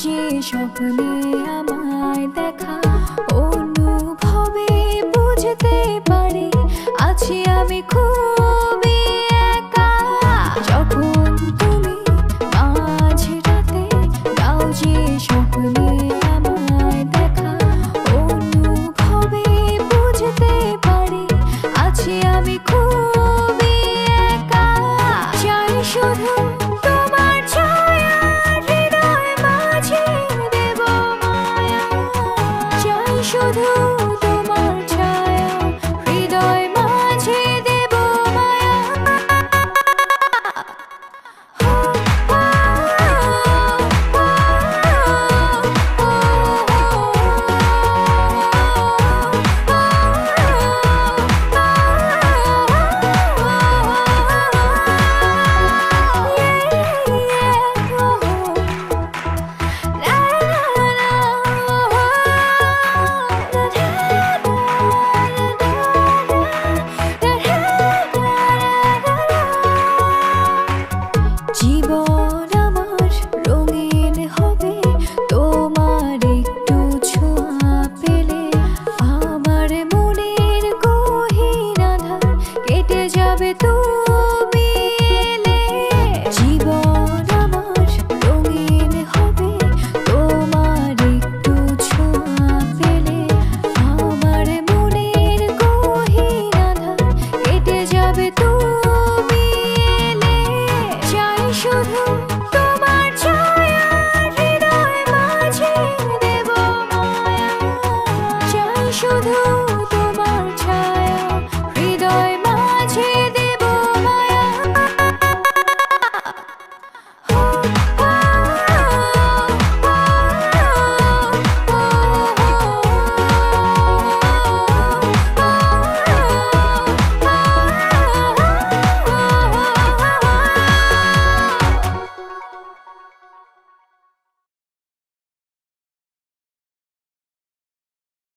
মাঝে স্বপ্নে আমায় দেখা অনুভবে বুঝতে পারি আছি আমি খুব fais tout.